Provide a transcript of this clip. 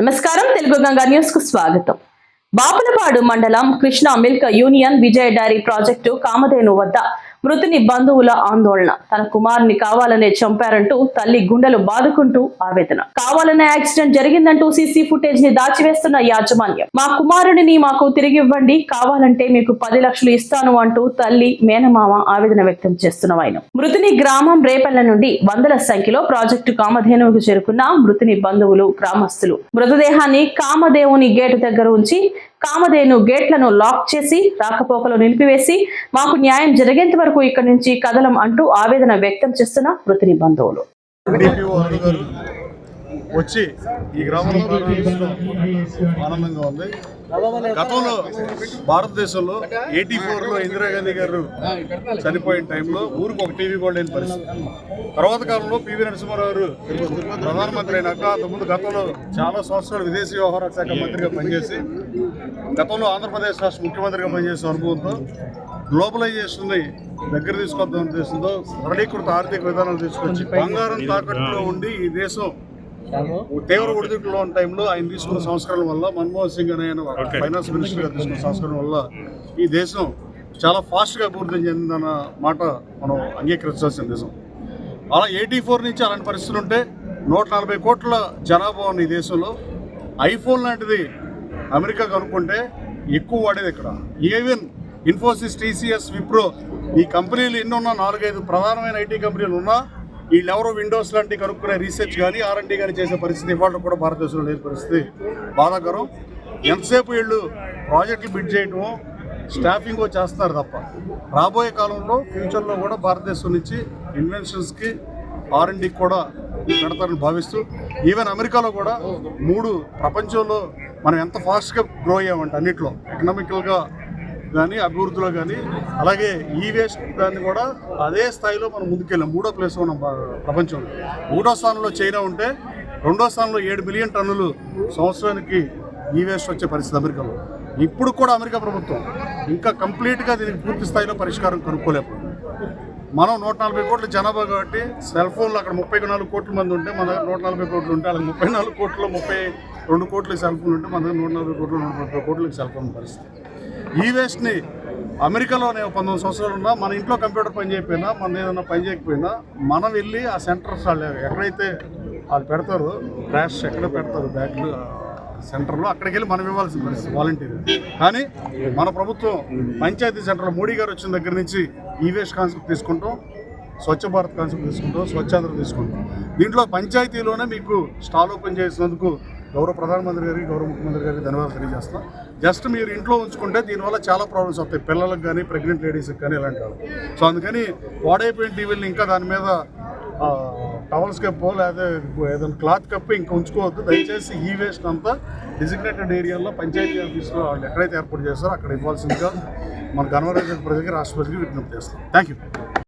నమస్కారం. తెలుగు గంగా న్యూస్కు స్వాగతం. బాపులపాడు మండలం Krishna milk union Vijaya dairy project Kamadhenu వద్ద మృతుని బంధువుల ఆందోళన. తన కుమారుని కావాలనే చంపారంటూ తల్లి గుండెలు బాదుకుంటూ ఆవేదన. కావాలనే యాక్సిడెంట్ జరిగిందంటూ సీసీ ఫుటేజ్ని దాచివేస్తున్న యాజమాన్యం. మా కుమారుడిని మాకు తిరిగి ఇవ్వండి కావాలంటే మీకు పది లక్షలు ఇస్తాను అంటూ తల్లి మేనమామ ఆవేదన వ్యక్తం చేస్తున్న ఆయన మృతుని గ్రామం రేపల్ల నుండి వందల సంఖ్యలో ప్రాజెక్టు కామధేనువుకు చేరుకున్న మృతుని బంధువులు గ్రామస్తులు. మృతదేహాన్ని కామదేవుని గేటు దగ్గర ఉంచి కామధేను గేట్లను లాక్ చేసి రాకపోకలు నిలిపివేసి మాకు న్యాయం జరిగేంత వరకు ఇక్కడి నుంచి కదలం అంటూ ఆవేదన వ్యక్తం చేస్తున్న మృతుని బంధువులు. వచ్చి ఈ గ్రామంలో ప్రారంభించడం ఆనందంగా ఉంది. గతంలో భారతదేశంలో ఎయిటీ ఫోర్లో ఇందిరాగాంధీ గారు చనిపోయిన టైంలో ఊరికి ఒక టీవీ కూడా లేని పరిస్థితి. తర్వాత కాలంలో పివి నరసింహారావు గారు ప్రధానమంత్రి అయినాక అంతకుముందు గతంలో చాలా సంవత్సరాలు విదేశీ వ్యవహారాల శాఖ మంత్రిగా పనిచేసి గతంలో ఆంధ్రప్రదేశ్ రాష్ట్ర ముఖ్యమంత్రిగా పనిచేసిన అనుభవంతో గ్లోబలైజేషన్ని దగ్గర తీసుకొద్దాం ఉద్దేశంతో సరళీకృత ఆర్థిక విధానాలు తీసుకొచ్చి బంగారం తాకట్టులో ఉండి ఈ దేశం తీవ్ర ఒడిదుడుకులో ఉన్న టైంలో ఆయన తీసుకున్న సంస్కరణల వల్ల మన్మోహన్ సింగ్ అనే ఆయన ఫైనాన్స్ మినిస్టర్ గారు తీసుకున్న సంస్కరణ వల్ల ఈ దేశం చాలా ఫాస్ట్గా అభివృద్ధి చెందిందన్న మాట మనం అంగీకరించాల్సిన నిజం అలా ఎయిటీ ఫోర్ నుంచి అలాంటి పరిస్థితులు ఉంటే నూట నలభై కోట్ల జనాభా ఉన్న ఈ దేశంలో ఐఫోన్ లాంటిది అమెరికా కనుక్కుంటే ఎక్కువ వాడేది ఇక్కడ. ఈవెన్ ఇన్ఫోసిస్ టీసీఎస్ విప్రో ఈ కంపెనీలు ఎన్ని ఉన్నా నాలుగైదు ప్రధానమైన ఐటీ కంపెనీలు ఉన్నా వీళ్ళెవరో విండోస్ లాంటివి కనుక్కునే రీసెర్చ్ కానీ ఆర్ఎండి కానీ చేసే పరిస్థితి ఇవాళ కూడా భారతదేశంలో లేని పరిస్థితి. బాధాకరం. ఎంతసేపు వీళ్ళు ప్రాజెక్టులు బిడ్ చేయటమో స్టాఫింగ్ చేస్తారు తప్ప. రాబోయే కాలంలో ఫ్యూచర్లో కూడా భారతదేశం నుంచి ఇన్వెన్షన్స్కి ఆర్ఎండికి కూడా పెడతారని భావిస్తూ ఈవెన్ అమెరికాలో కూడా మూడు ప్రపంచంలో మనం ఎంత ఫాస్ట్గా గ్రో అయ్యామంటే అన్నిట్లో ఎకనామికల్గా కానీ అభివృద్ధిలో కానీ అలాగే ఈ వేస్ట్ దాన్ని కూడా అదే స్థాయిలో మనం ముందుకెళ్ళాం. మూడో ప్లేస్ ఉన్నాం ప్రపంచంలో. మూడో స్థానంలో చైనా ఉంటే రెండో స్థానంలో ఏడు మిలియన్ టన్నులు సంవత్సరానికి ఈ వేస్ట్ వచ్చే పరిస్థితి అమెరికాలో. ఇప్పుడు కూడా అమెరికా ప్రభుత్వం ఇంకా కంప్లీట్గా దీనికి పూర్తి స్థాయిలో పరిష్కారం కనుక్కోలేకపోయింది మనం నూట నలభై కోట్ల జనాభా కాబట్టి సెల్ ఫోన్లు అక్కడ ముప్పై నాలుగు కోట్ల మంది ఉంటే మన దగ్గర నూట నలభై కోట్లు ఉంటే అలాగే ముప్పై నాలుగు కోట్లు ముప్పై రెండు కోట్ల సెల్ ఫోన్ ఉంటే మన దగ్గర నూట నలభై కోట్లు నూట ముప్పై కోట్లకి సెల్ ఫోన్ పరిస్థితి. ఈ వేస్ట్ని అమెరికాలో నేను పంతొమ్మిది సంవత్సరాలు ఉన్నా మన ఇంట్లో కంప్యూటర్ పని చేయకపోయినా మన ఏదైనా పని చేయకపోయినా మనం వెళ్ళి ఆ సెంటర్స్ వాళ్ళు ఎక్కడైతే వాళ్ళు పెడతారో ట్రాష్ ఎక్కడ పెడతారు బ్యాగ్లు సెంటర్లో అక్కడికి వెళ్ళి మనం ఇవ్వాల్సిన పరిస్థితి వాలంటీర్ కానీ మన ప్రభుత్వం పంచాయతీ సెంటర్లో మోడీ గారు వచ్చిన దగ్గర నుంచి ఈ వేస్ట్ కాన్సెప్ట్ తీసుకుంటాం స్వచ్ఛ భారత్ కాన్సెప్ట్ తీసుకుంటాం స్వచ్ఛాంధ్ర తీసుకుంటాం. దీంట్లో పంచాయతీలోనే మీకు స్టాల్ ఓపెన్ చేసినందుకు గౌరవ ప్రధానమంత్రి గారికి గౌరవ ముఖ్యమంత్రి గారికి ధన్యవాదాలు తెలియజేస్తాం. జస్ట్ మీరు ఇంట్లో ఉంచుకుంటే దీనివల్ల చాలా ప్రాబ్లమ్స్ వస్తాయి. పిల్లలకు కానీ ప్రెగ్నెంట్ లేడీస్కి కానీ ఇలాంటి వాళ్ళు సో అందుకని వాడైపోయిన టీవీని ఇంకా దాని మీద టవల్స్ కప్పో లేదా ఏదైనా క్లాత్ కప్పు ఇంకా ఉంచుకోవద్దు. దయచేసి ఈ వేస్ట్ అంతా డిజిగ్నేటెడ్ ఏరియాలో పంచాయతీ ఆఫీస్లో వాళ్ళు ఎక్కడైతే ఏర్పాటు చేస్తారో అక్కడ ఇవ్వాల్సిందిగా మన గణవరాజు ప్రజలకి రాష్ట్రపతికి విజ్ఞప్తి చేస్తాం. Thank you